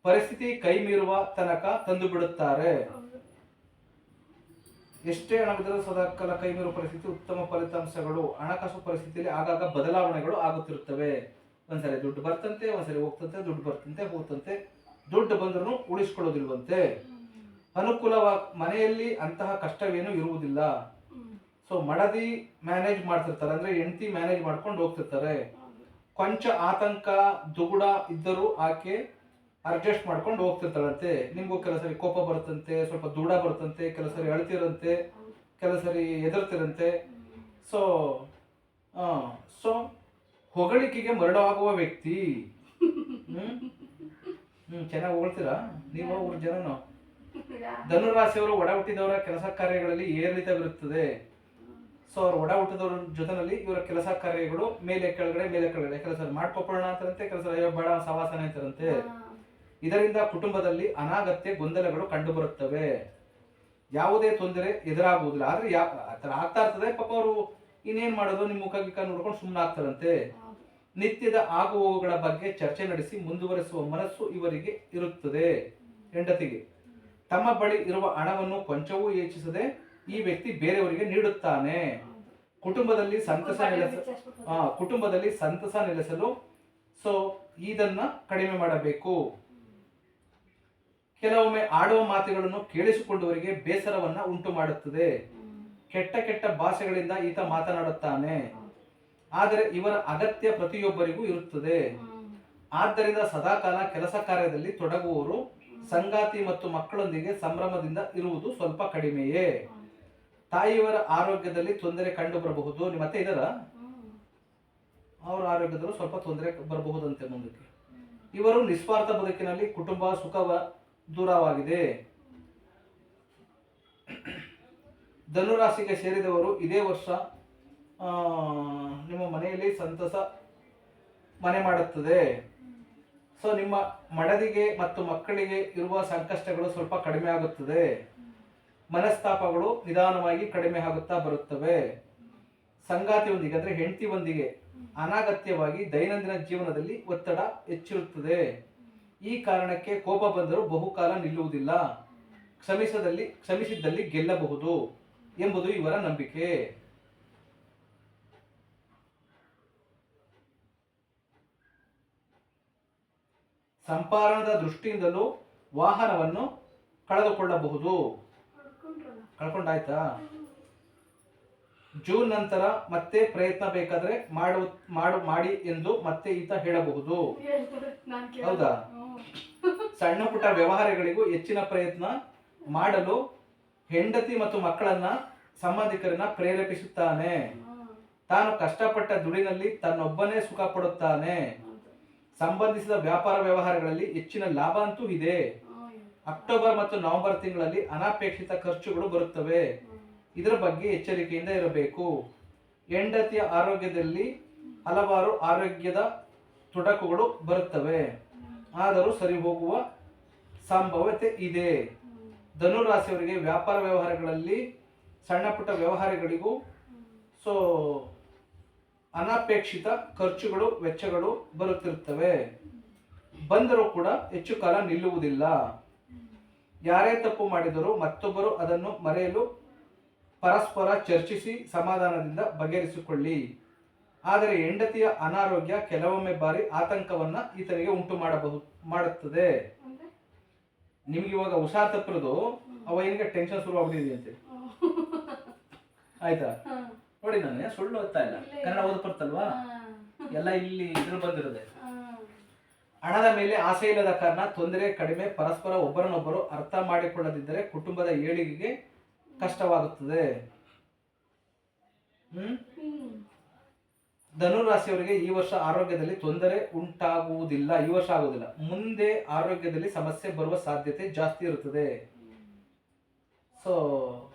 ಪರಿಸ್ಥಿತಿ ಕೈ ಮೀರುವ ತನಕ ತಂದು ಬಿಡುತ್ತಾರೆ ಎಷ್ಟೇ ಹಣವಿದ್ದರೂ ಸದಾಕಾಲ ಕೈ ಮೀರುವ ಪರಿಸ್ಥಿತಿ ಉತ್ತಮ ಫಲಿತಾಂಶಗಳು, ಹಣಕಾಸು ಪರಿಸ್ಥಿತಿಯಲ್ಲಿ ಆಗಾಗ ಬದಲಾವಣೆಗಳು ಆಗುತ್ತಿರುತ್ತವೆ. ಒಂದ್ಸರಿ ದುಡ್ಡು ಬರ್ತಂತೆ, ಒಂದ್ಸರಿ ಹೋಗ್ತಂತೆ, ದುಡ್ಡು ಬರ್ತಂತೆ, ಹೋಗ್ತಂತೆ. ದುಡ್ಡು ಬಂದರೂ ಉಳಿಸ್ಕೊಳ್ಳೋದಿಲ್ವಂತೆ. ಅನುಕೂಲವ ಮನೆಯಲ್ಲಿ ಅಂತಹ ಕಷ್ಟವೇನೂ ಇರುವುದಿಲ್ಲ. ಸೊ ಮಡದಿ ಮ್ಯಾನೇಜ್ ಮಾಡ್ತಿರ್ತಾರೆ. ಅಂದ್ರೆ ಹೆಂಡತಿ ಮ್ಯಾನೇಜ್ ಮಾಡ್ಕೊಂಡು ಹೋಗ್ತಿರ್ತಾರೆ. ಕೊಂಚ ಆತಂಕ ದುಗುಡ ಇದ್ದರೂ ಆಕೆ ಅಡ್ಜಸ್ಟ್ ಮಾಡ್ಕೊಂಡು ಹೋಗ್ತಿರ್ತಾಳಂತೆ. ನಿಮಗೂ ಕೆಲಸರಿ ಸರಿ ಕೋಪ ಬರುತ್ತಂತೆ ಸ್ವಲ್ಪ ದೂಡ ಬರುತ್ತಂತೆ ಕೆಲಸರಿ ಸರಿ ಅಳ್ತಿರಂತೆ ಕೆಲವು ಸರಿ ಎದುರ್ತಿರಂತೆ ಸೊ ಸೊ ಹೊಗಳಿಕೆಗೆ ಮರಳಾಗುವ ವ್ಯಕ್ತಿ. ಹ್ಮ್? ಚೆನ್ನಾಗಿ ಹೊಗಳ್ತೀರಾ? ನೀವು ಅವ್ರ ಜನನು? ಧನುರಾಶಿಯವರು ಒಡ ಹುಟ್ಟಿದವರ ಕೆಲಸ ಕಾರ್ಯಗಳಲ್ಲಿ ಏರಿಳಿತವಿರುತ್ತದೆ. ಸೊ ಅವ್ರ ಒಡ ಹುಟ್ಟಿದವ್ರ ಜೊತೆನಲ್ಲಿ ಇವರ ಕೆಲಸ ಕಾರ್ಯಗಳು ಮೇಲೆ ಕೆಳಗಡೆ ಮೇಲೆ ಕೆಳಗಡೆ ಕೆಲಸ ಮಾಡ್ಕೊಪ್ಪೋಣ ಅಂತಾರಂತೆ ಕೆಲಸ ಅಯ್ಯೋ ಬೇಡ ಸವಾಸನೆ ಅಂತಾರಂತೆ ಇದರಿಂದ ಕುಟುಂಬದಲ್ಲಿ ಅನಾಗತ್ಯ ಗೊಂದಲಗಳು ಕಂಡುಬರುತ್ತವೆ. ಯಾವುದೇ ತೊಂದರೆ ಎದುರಾಗುವುದಿಲ್ಲ. ಆದ್ರೆ ಯಾ ಆ ಥರ ಆಗ್ತಾ ಇರ್ತದೆ. ಪಾಪ ಅವರು ಇನ್ನೇನ್ ಮಾಡೋದು? ನಿಮ್ಮ ಮುಖ ಗಿಕ್ಕ ನೋಡ್ಕೊಂಡು ಸುಮ್ಮನೆ ಆಗ್ತಾರಂತೆ. ನಿತ್ಯದ ಆಗುಹೋಗುಗಳ ಬಗ್ಗೆ ಚರ್ಚೆ ನಡೆಸಿ ಮುಂದುವರಿಸುವ ಮನಸ್ಸು ಇವರಿಗೆ ಇರುತ್ತದೆ. ಹೆಂಡತಿಗೆ. ತಮ್ಮ ಬಳಿ ಇರುವ ಹಣವನ್ನು ಕೊಂಚವೂ ಯೋಚಿಸದೆ ಈ ವ್ಯಕ್ತಿ ಬೇರೆಯವರಿಗೆ ನೀಡುತ್ತಾನೆ ಕುಟುಂಬದಲ್ಲಿ ಸಂತಸ ನೆಲೆಸ ಆ, ಕುಟುಂಬದಲ್ಲಿ ಸಂತಸ ನೆಲೆಸಲು ಸೊ ಇದನ್ನ ಕಡಿಮೆ ಮಾಡಬೇಕು ಕೆಲವೊಮ್ಮೆ ಆಡುವ ಮಾತುಗಳನ್ನು ಕೇಳಿಸಿಕೊಂಡವರಿಗೆ ಬೇಸರವನ್ನ ಉಂಟು ಮಾಡುತ್ತದೆ. ಕೆಟ್ಟ ಕೆಟ್ಟ ಭಾಷೆಗಳಿಂದ ಈತ ಮಾತನಾಡುತ್ತಾನೆ ಆದರೆ ಇವರ ಅಗತ್ಯ ಪ್ರತಿಯೊಬ್ಬರಿಗೂ ಇರುತ್ತದೆ ಆದ್ದರಿಂದ ಸದಾಕಾಲ ಕೆಲಸ ಕಾರ್ಯದಲ್ಲಿ ತೊಡಗುವವರು ಸಂಗಾತಿ ಮತ್ತು ಮಕ್ಕಳೊಂದಿಗೆ ಸಂಭ್ರಮದಿಂದ ಇರುವುದು ಸ್ವಲ್ಪ ಕಡಿಮೆಯೇ. ತಾಯಿಯವರ ಆರೋಗ್ಯದಲ್ಲಿ ತೊಂದರೆ ಕಂಡು ಬರಬಹುದು ನಿಮ್ಮ ಇದರ? ಇದಾರ ಅವರ ಆರೋಗ್ಯದಲ್ಲೂ ಸ್ವಲ್ಪ ತೊಂದರೆ ಬರಬಹುದಂತೆ ಮುಂದಕ್ಕೆ. ಇವರು ನಿಸ್ವಾರ್ಥ ಬದುಕಿನಲ್ಲಿ ಕುಟುಂಬ ಸುಖವ ದೂರವಾಗಿದೆ. ಧನುರಾಶಿಗೆ ಸೇರಿದವರು ಇದೇ ವರ್ಷ ನಿಮ್ಮ ಮನೆಯಲ್ಲಿ ಸಂತಸ ಮನೆ ಮಾಡುತ್ತದೆ. ಸೊ ನಿಮ್ಮ ಮಡದಿಗೆ ಮತ್ತು ಮಕ್ಕಳಿಗೆ ಇರುವ ಸಂಕಷ್ಟಗಳು ಸ್ವಲ್ಪ ಕಡಿಮೆ ಆಗುತ್ತದೆ. ಮನಸ್ತಾಪಗಳು ನಿಧಾನವಾಗಿ ಕಡಿಮೆ ಆಗುತ್ತಾ ಬರುತ್ತವೆ. ಸಂಗಾತಿಯೊಂದಿಗೆ ಅಂದ್ರೆ ಹೆಂಡತಿಯೊಂದಿಗೆ ಅನಾಗತ್ಯವಾಗಿ ದೈನಂದಿನ ಜೀವನದಲ್ಲಿ ಒತ್ತಡ ಹೆಚ್ಚಿರುತ್ತದೆ. ಈ ಕಾರಣಕ್ಕೆ ಕೋಪ ಬಂದರೂ ಬಹುಕಾಲ ನಿಲ್ಲುವುದಿಲ್ಲ. ಕ್ಷಮಿಸದಲ್ಲಿ, ಕ್ಷಮಿಸಿದ್ದಲ್ಲಿ ಗೆಲ್ಲಬಹುದು ಎಂಬುದು ಇವರ ನಂಬಿಕೆ. ಸಂಪಾದನದ ದೃಷ್ಟಿಯಿಂದಲೂ ವಾಹನವನ್ನು ಕಳೆದುಕೊಳ್ಳಬಹುದು. ಕಳ್ಕೊಂಡಾಯ್ತಾ ಜೂನ್ ನಂತರ ಮತ್ತೆ ಪ್ರಯತ್ನ ಬೇಕಾದ್ರೆ ಮಾಡು ಮಾಡು, ಮಾಡಿ ಎಂದು ಮತ್ತೆ ಈತ ಹೇಳಬಹುದು ಹೌದಾ? ಸಣ್ಣ ಪುಟ್ಟ ವ್ಯವಹಾರಗಳಿಗೂ ಹೆಚ್ಚಿನ ಪ್ರಯತ್ನ ಮಾಡಲು ಹೆಂಡತಿ ಮತ್ತು ಮಕ್ಕಳನ್ನ ಸಂಬಂಧಿಕರನ್ನ ಪ್ರೇರೇಪಿಸುತ್ತಾನೆ. ತಾನು ಕಷ್ಟಪಟ್ಟ ದುಡಿನಲ್ಲಿ ತನ್ನೊಬ್ಬನೇ ಸುಖ ಪಡುತ್ತಾನೆ ಸಂಬಂಧಿಸಿದ ವ್ಯಾಪಾರ ವ್ಯವಹಾರಗಳಲ್ಲಿ ಹೆಚ್ಚಿನ ಲಾಭ ಅಂತೂ ಇದೆ. ಅಕ್ಟೋಬರ್ ಮತ್ತು ನವೆಂಬರ್ ತಿಂಗಳಲ್ಲಿ ಅನಪೇಕ್ಷಿತ ಖರ್ಚುಗಳು ಬರುತ್ತವೆ. ಇದರ ಬಗ್ಗೆ ಎಚ್ಚರಿಕೆಯಿಂದ ಇರಬೇಕು. ಹೆಂಡತಿಯ ಆರೋಗ್ಯದಲ್ಲಿ ಹಲವಾರು ಆರೋಗ್ಯದ ತೊಡಕುಗಳು ಬರುತ್ತವೆ. ಆದರೂ ಸರಿ ಹೋಗುವ ಸಂಭವತೆ ಇದೆ. ಧನುರಾಶಿಯವರಿಗೆ ವ್ಯಾಪಾರ ವ್ಯವಹಾರಗಳಲ್ಲಿ ಸಣ್ಣ ಪುಟ್ಟ ವ್ಯವಹಾರಗಳಿಗೂ ಸೊ, ಅನಪೇಕ್ಷಿತ ಖರ್ಚುಗಳು, ವೆಚ್ಚಗಳು ಬರುತ್ತಿರುತ್ತವೆ. ಬಂದರೂ ಕೂಡ ಹೆಚ್ಚು ಕಾಲ ನಿಲ್ಲುವುದಿಲ್ಲ. ಯಾರೇ ತಪ್ಪು ಮಾಡಿದರೂ ಮತ್ತೊಬ್ಬರು ಅದನ್ನು ಮರೆಯಲು ಪರಸ್ಪರ ಚರ್ಚಿಸಿ ಸಮಾಧಾನದಿಂದ ಬಗೆಹರಿಸಿಕೊಳ್ಳಿ. ಆದರೆ ಹೆಂಡತಿಯ ಅನಾರೋಗ್ಯ ಕೆಲವೊಮ್ಮೆ ಬಾರಿ ಆತಂಕವನ್ನ ಈತನಿಗೆ ಉಂಟು ಮಾಡಬಹುದು ಮಾಡುತ್ತದೆ? ನಿಮ್ಗೆ ಇವಾಗ ಹುಷಾರ್ ತಪ್ಪಿರೋದು ಅವ ಏನಿಗೆ ಟೆನ್ಷನ್ ಶುರು ಆಗ್ಬಿಟ್ಟಿದೆಯಂತೆ ಆಯ್ತಾ? ನೋಡಿ ನಾನು ಸುಳ್ಳು ಓದ್ತಾ ಇಲ್ಲ. ಕನ್ನಡ ಓದ್ ಬರ್ತಲ್ವಾ ಎಲ್ಲ ಇಲ್ಲಿ ಇದ್ರ ಬಂದಿರೋದೆ. ಹಣದ ಮೇಲೆ ಆಸೆ ಇಲ್ಲದ ಕಾರಣ ತೊಂದರೆ ಕಡಿಮೆ, ಪರಸ್ಪರ ಒಬ್ಬರನ್ನೊಬ್ಬರು ಅರ್ಥ ಮಾಡಿಕೊಳ್ಳದಿದ್ದರೆ ಕುಟುಂಬದ ಏಳಿಗೆಗೆ ಕಷ್ಟವಾಗುತ್ತದೆ. ಹ್ಮ್. ಧನುರಾಶಿಯವರಿಗೆ ಈ ವರ್ಷ ಆರೋಗ್ಯದಲ್ಲಿ ತೊಂದರೆ ಉಂಟಾಗುವುದಿಲ್ಲ, ಈ ವರ್ಷ ಆಗುವುದಿಲ್ಲ. ಮುಂದೆ ಆರೋಗ್ಯದಲ್ಲಿ ಸಮಸ್ಯೆ ಬರುವ ಸಾಧ್ಯತೆ ಜಾಸ್ತಿ ಇರುತ್ತದೆ. ಸೊ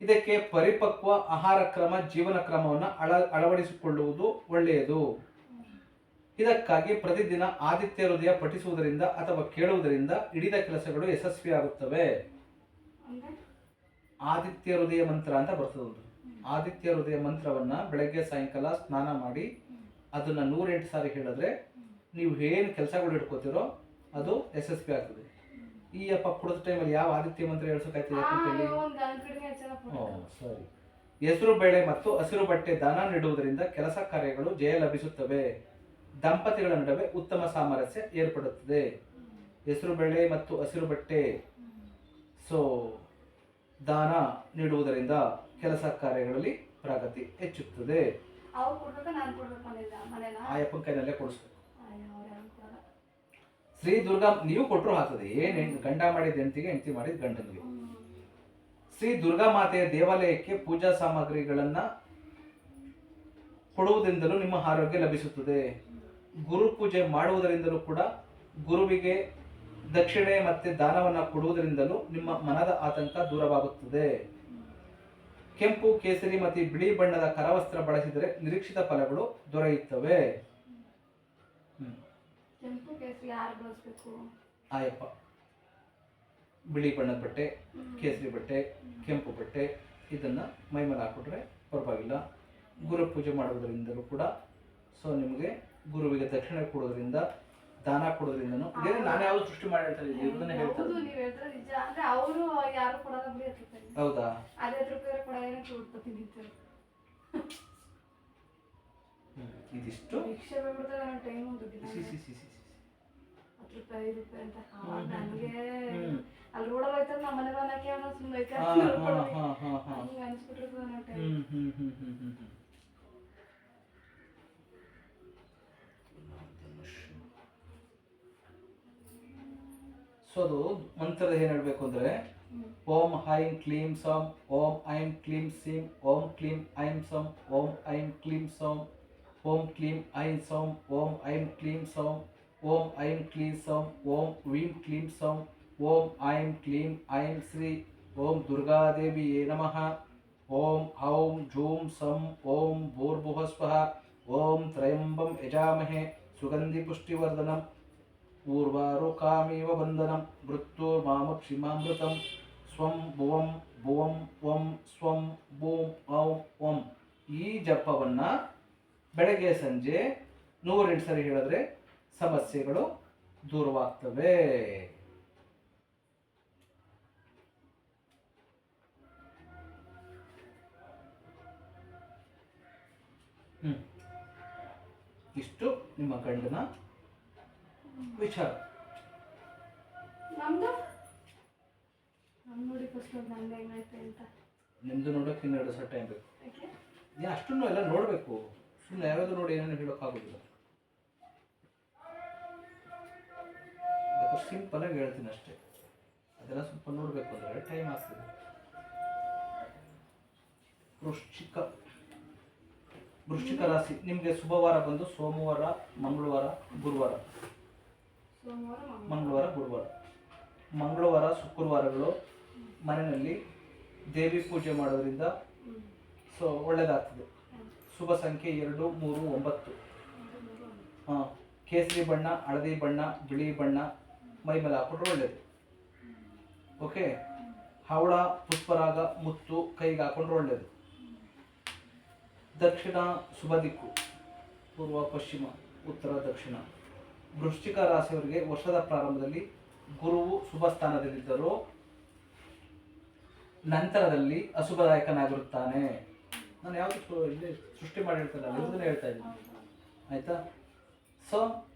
ಇದಕ್ಕೆ ಪರಿಪಕ್ವ ಆಹಾರ ಕ್ರಮ, ಜೀವನ ಕ್ರಮವನ್ನು ಅಳ, ಅಳವಡಿಸಿಕೊಳ್ಳುವುದು ಒಳ್ಳೆಯದು. ಇದಕ್ಕಾಗಿ ಪ್ರತಿದಿನ ಆದಿತ್ಯ ಹೃದಯ ಪಠಿಸುವುದರಿಂದ ಅಥವಾ ಕೇಳುವುದರಿಂದ ಹಿಡಿದ ಕೆಲಸಗಳು ಯಶಸ್ವಿಯಾಗುತ್ತವೆ? ಆದಿತ್ಯ ಹೃದಯ ಮಂತ್ರ ಅಂತ ಬರ್ತದೊಂದು ಆದಿತ್ಯ ಹೃದಯ ಮಂತ್ರವನ್ನ ಬೆಳಗ್ಗೆ ಸಾಯಂಕಾಲ ಸ್ನಾನ ಮಾಡಿ ಅದನ್ನ ನೂರೆಂಟು ಸಾರಿ ಹೇಳಿದ್ರೆ ನೀವು ಏನು ಕೆಲಸಗಳು ಇಟ್ಕೋತಿರೋ ಅದು ಯಶಸ್ವಿ ಆಗ್ತದೆ ಈ ಅಪ್ಪ ಕುಡಿದ ಟೈಮಲ್ಲಿ ಯಾವ ಆದಿತ್ಯ ಮಂತ್ರ. ಸರಿ ಹೆಸರು, ಬೇಳೆ ಮತ್ತು ಹಸಿರು ಬಟ್ಟೆ ದಾನ ನೀಡುವುದರಿಂದ ಕೆಲಸ ಕಾರ್ಯಗಳು ಜಯ ಲಭಿಸುತ್ತವೆ ದಂಪತಿಗಳ ನಡುವೆ ಉತ್ತಮ ಸಾಮರಸ್ಯ ಏರ್ಪಡುತ್ತದೆ. ಹೆಸರು ಬೇಳೆ ಮತ್ತು ಹಸಿರು ಬಟ್ಟೆ. ಸೊ ದಾನ ನೀಡುವುದರಿಂದ ಕೆಲಸ ಕಾರ್ಯಗಳಲ್ಲಿ ಪ್ರಗತಿ ಹೆಚ್ಚುತ್ತದೆ. ಆಯಪ್ಪನ ಕೈನಲ್ಲೇ ಕೊಡಿಸ್ಬೇಕು. ಶ್ರೀ ದುರ್ಗಾ ನೀವು ಕೊಟ್ಟರು ಆಗ್ತದೆ ಏನ್ ಗಂಡ ಮಾಡಿದ ಹೆಂಡತಿಗೆ ಹೆಂಡತಿ ಮಾಡಿದ ಗಂಡನಿಗೆ. ಶ್ರೀ ದುರ್ಗಾ ಮಾತೆಯ ದೇವಾಲಯಕ್ಕೆ ಪೂಜಾ ಸಾಮಗ್ರಿಗಳನ್ನ ಕೊಡುವುದರಿಂದಲೂ ನಿಮ್ಮ ಆರೋಗ್ಯ ಲಭಿಸುತ್ತದೆ. ಗುರು ಪೂಜೆ ಮಾಡುವುದರಿಂದಲೂ ಕೂಡ ಗುರುವಿಗೆ ದಕ್ಷಿಣೆ ಮತ್ತೆ ದಾನವನ್ನ ಕೊಡುವುದರಿಂದಲೂ ನಿಮ್ಮ ಮನದ ಆತಂಕ ದೂರವಾಗುತ್ತದೆ. ಕೆಂಪು ಕೇಸರಿ ಮತ್ತು ಬಿಳಿ ಬಣ್ಣದ ಕರವಸ್ತ್ರ ಬಳಸಿದರೆ ನಿರೀಕ್ಷಿತ ಫಲಗಳು ದೊರೆಯುತ್ತವೆ. ಆಯಪ್ಪ. ಬಿಳಿ ಬಣ್ಣದ ಬಟ್ಟೆ ಕೇಸರಿ ಬಟ್ಟೆ ಕೆಂಪು ಬಟ್ಟೆ ಇದನ್ನು ಮೈಮೇಲೆ ಹಾಕೊಟ್ರೆ ಹಾಕ್ಬಿಟ್ರೆ ಪರವಾಗಿಲ್ಲ. ಗುರು ಪೂಜೆ ಮಾಡುವುದರಿಂದಲೂ ಕೂಡ ಸೊ ನಿಮಗೆ ಗುರುವಿಗೆ ದಕ್ಷಿಣ ಕೊಡೋದ್ರಿಂದ ದಾನ ಕೊಡೋದ್ರಿಂದ ನಾನು ಯಾವ್ದು ಸೃಷ್ಟಿ ಮಾಡಿ ಹೇಳ್ತಾ ಇದ್ದೀನಿ ಇದನ್ನೇ ಹೇಳ್ತಾ ಹೌದು ಇದ್ದೀನಿ. ನೀವ್ ಹೇಳ್ತಾರೆ ನಿಜ ಅಂದ್ರೆ ಅವರು ಯಾರು ಕೊಡಲ್ಲ ಬಿಡಿ ಹೌದಾ ಅದೇ ಹ್ಮ್ ರೂಪಾಯಿ ಹ್ಮ್ ಹ್ಮ್ ಹ್ಮ್ ಹ್ಮ್. ಇದಿಷ್ಟು ಭಿಕ್ಷೆ ಬಿಡ್ತಾರೆ ನನ್ನ ಟೈಮ್ ದುಡ್ಡಿಲ್ಲ ಸಿ ಸಿ ಸಿ ಸಿ ಸಿ. ಹತ್ತು ರೂಪಾಯಿ ಐದು ರೂಪಾಯಿ ಅಂತ ಹ್ಮ್. ನನಗೆ ಹ್ಮ್. ಅಲ್ಲಿ ರೋಡಲ್ಲಿ ಹೋಯ್ತದ ನಮ್ಮ ಮನೆಗೆ ಅನ್ನಕ್ಕೆ ಅನ್ನೋ ಸುಮ್ಮನೆ ಹಾ. ಹಂಗೆ ಅನ್ಸ್ಬಿಟ್ಟಿರ್ತದೆ ಟೈಮ್ ಹ್ಮ್, ಹ್ಮ್, ಹ್ಮ್, ಹ್ಮ್, ಹ್ಮ್, ಹ್ಮ್. ಸೊ ಅದು ಮಂತ್ರದ ಏನ್ ಹೇಳ್ಬೇಕು ಅಂದ್ರೆ ಓಂ ಐಂ ಕ್ಲೀಂ ಸಂ ಓಂ ಐಂ ಕ್ಲೀಂ ಸಿಂ ಓಂ ಕ್ಲೀಂ ಐಂ ಸಂ ಓಂ ಐಂ ಕ್ಲೀಂ ಸಂ ಓಂ ಕ್ಲೀಂ ಐಂ ಸಂ ಓಂ ಐಂ ಕ್ಲೀಂ ಸಂ ಓಂ ಐಂ ಕ್ಲೀಂ ಸಂ ಓಂ ವೀಂ ಕ್ಲೀಂ ಸಂ ಓಂ ಐಂ ಕ್ಲೀಂ ಐಂ ಶ್ರೀ ಓಂ ದುರ್ಗಾದೇವಿಯೇ ನಮಃ. ಓಂ ಔಂ ಜೂಂ ಸಂ ಓಂ ಭೂರ್ಭುವಸ್ವಃ ಓಂ ತ್ರಯಂಬಂ ಯಜಾಮಹೆ ಸುಗಂಧಿ ಪುಷ್ಟಿವರ್ಧನಂ ಪೂರ್ವಾರುಕಾಮೇವ ಬಂಧನ ಮೃತ್ಯೋ ಮಾಮಕ್ಷಿಮಾಮೃತಂ ಸ್ವಂ ಭುವಂ ಭುವಂ ವಂ ಸ್ವಂ ಭೂಂ ಔ ವಂ ಈ ಜಪವನ್ನು ಬೆಳಗ್ಗೆ ಸಂಜೆ ನೂರೆಂಟು ಸರಿ ಹೇಳಿದ್ರೆ ಸಮಸ್ಯೆಗಳು ದೂರವಾಗ್ತವೆ. ಇಷ್ಟು ನಿಮ್ಮ ಗಂಡನ ವಿಚಾರ ನಮ್ದು? ನಮ್ ನೋಡಿ ಫಸ್ಟ್ ನಂದು ಹೆಂಗೈತೆ ಅಂತ. ನಿಮ್ದು ನೋಡೋಕೆ ಇನ್ನೆರಡು ಸರ್ ಟೈಮ್ ಬೇಕು. ಯಾಕೆ? ನೀ ಅಷ್ಟನ್ನು ಎಲ್ಲ ನೋಡಬೇಕು. ಸುಮ್ಮನೆ ಯಾರಾದರೂ ನೋಡಿ ಏನೇನು ಹೇಳೋಕ್ಕಾಗೋದಿಲ್ಲ ಬೇಕಾದ್ರೆ ಸಿಂಪಲ್ ಆಗಿ ಹೇಳ್ತೀನಿ ಅಷ್ಟೇ. ಅದೆಲ್ಲ ಸ್ವಲ್ಪ ನೋಡಬೇಕು ಅಂದರೆ ಟೈಮ್ ಆಗ್ತದೆ. ವೃಶ್ಚಿಕ ವೃಶ್ಚಿಕ ರಾಶಿ. ನಿಮಗೆ ಶುಭವಾರ ಬಂದು ಸೋಮವಾರ ಮಂಗಳವಾರ ಗುರುವಾರ. ಮಂಗಳವಾರ. ಗುರುವಾರ ಮಂಗಳವಾರ ಶುಕ್ರವಾರಗಳು ಮನೆಯಲ್ಲಿ ದೇವಿ ಪೂಜೆ ಮಾಡೋದ್ರಿಂದ ಸೊ ಒಳ್ಳೆಯದಾಗ್ತದೆ ಶುಭ ಸಂಖ್ಯೆ ಎರಡು ಮೂರು ಒಂಬತ್ತು. ಹಾಂ ಕೇಸರಿ ಬಣ್ಣ ಹಳದಿ ಬಣ್ಣ ಬಿಳಿ ಬಣ್ಣ ಮೈ ಮೇಲೆ ಹಾಕೊಂಡ್ರೆ ಒಳ್ಳೇದು. ಓಕೆ? ಹವಳ ಪುಷ್ಪರಾಗ ಮುತ್ತು ಕೈಗೆ ಹಾಕೊಂಡ್ರೆ ಒಳ್ಳೆಯದು ದಕ್ಷಿಣ ಶುಭ ದಿಕ್ಕು. ಪೂರ್ವ ಪಶ್ಚಿಮ ಉತ್ತರ ದಕ್ಷಿಣ. ವೃಶ್ಚಿಕ ರಾಶಿಯವರಿಗೆ ವರ್ಷದ ಪ್ರಾರಂಭದಲ್ಲಿ ಗುರುವು ಶುಭ ಸ್ಥಾನದಲ್ಲಿದ್ದರೂ ನಂತರದಲ್ಲಿ ಅಶುಭದಾಯಕನಾಗಿರುತ್ತಾನೆ. ನಾನು ಯಾವುದು ಇಲ್ಲಿ ಸೃಷ್ಟಿ ಮಾಡಿ ಅದನ್ನೇ ಹೇಳ್ತಾ ಇದ್ದೀನಿ. ಆಯ್ತಾ? ಸೊ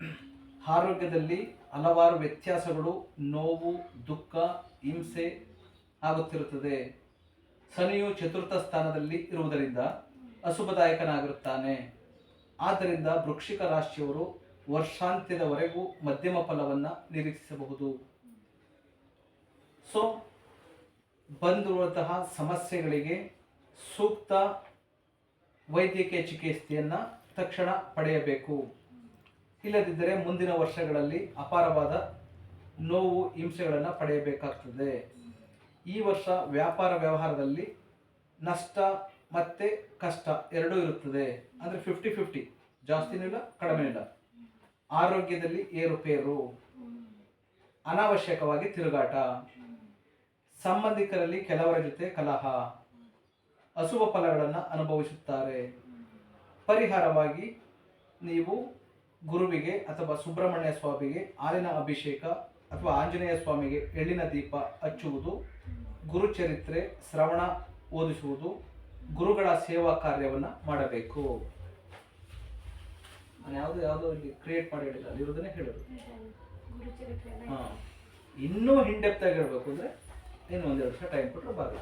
ಆರೋಗ್ಯದಲ್ಲಿ ಹಲವಾರು ವ್ಯತ್ಯಾಸಗಳು, ನೋವು, ದುಃಖ, ಹಿಂಸೆ ಆಗುತ್ತಿರುತ್ತದೆ. ಶನಿಯು ಚತುರ್ಥ ಸ್ಥಾನದಲ್ಲಿ ಇರುವುದರಿಂದ ಅಶುಭದಾಯಕನಾಗಿರುತ್ತಾನೆ. ಆದ್ದರಿಂದ ವೃಕ್ಷಿಕ ರಾಶಿಯವರು ವರ್ಷಾಂತ್ಯದವರೆಗೂ ಮಧ್ಯಮ ಫಲವನ್ನು ನಿರೀಕ್ಷಿಸಬಹುದು. ಸೊ ಬಂದಿರುವಂತಹ ಸಮಸ್ಯೆಗಳಿಗೆ ಸೂಕ್ತ ವೈದ್ಯಕೀಯ ಚಿಕಿತ್ಸೆಯನ್ನು ತಕ್ಷಣ ಪಡೆಯಬೇಕು. ಇಲ್ಲದಿದ್ದರೆ ಮುಂದಿನ ವರ್ಷಗಳಲ್ಲಿ ಅಪಾರವಾದ ನೋವು, ಹಿಂಸೆಗಳನ್ನು ಪಡೆಯಬೇಕಾಗ್ತದೆ. ಈ ವರ್ಷ ವ್ಯಾಪಾರ ವ್ಯವಹಾರದಲ್ಲಿ ನಷ್ಟ ಮತ್ತೆ ಕಷ್ಟ ಎರಡೂ ಇರುತ್ತದೆ. ಅಂದರೆ ಫಿಫ್ಟಿ ಫಿಫ್ಟಿ ಜಾಸ್ತಿನೂ ಇಲ್ಲ ಕಡಿಮೆ ಇಲ್ಲ. ಆರೋಗ್ಯದಲ್ಲಿ ಏರುಪೇರು ಅನಾವಶ್ಯಕವಾಗಿ ತಿರುಗಾಟ. ಸಂಬಂಧಿಕರಲ್ಲಿ ಕೆಲವರ ಜೊತೆ ಕಲಹ. ಅಶುಭ ಫಲಗಳನ್ನು ಅನುಭವಿಸುತ್ತಾರೆ. ಪರಿಹಾರವಾಗಿ ನೀವು ಗುರುವಿಗೆ ಅಥವಾ ಸುಬ್ರಹ್ಮಣ್ಯ ಸ್ವಾಮಿಗೆ ಹಾಲಿನ ಅಭಿಷೇಕ ಅಥವಾ ಆಂಜನೇಯ ಸ್ವಾಮಿಗೆ ಎಳ್ಳಿನ ದೀಪ ಹಚ್ಚುವುದು. ಗುರುಚರಿತ್ರೆ ಶ್ರವಣ ಓದಿಸುವುದು. ಗುರುಗಳ ಸೇವಾ ಕಾರ್ಯವನ್ನು ಮಾಡಬೇಕು. ನಾನು ಯಾವುದು ಯಾವುದೋ ಇಲ್ಲಿ ಕ್ರಿಯೇಟ್ ಮಾಡಿ ಹೇಳಿಲ್ಲ ಅಲ್ಲಿರೋದನ್ನೇ ಹೇಳೋದು. ಹಾಂ. ಇನ್ನೂ ಹಿಂಡೆಪ್ತಾಗಿ ಹೇಳ್ಬೇಕು ಅಂದರೆ ಇನ್ನು ಒಂದೆರಡು ವರ್ಷ ಟೈಮ್ ಕೊಟ್ಟರೆ ಬರಲ್ಲ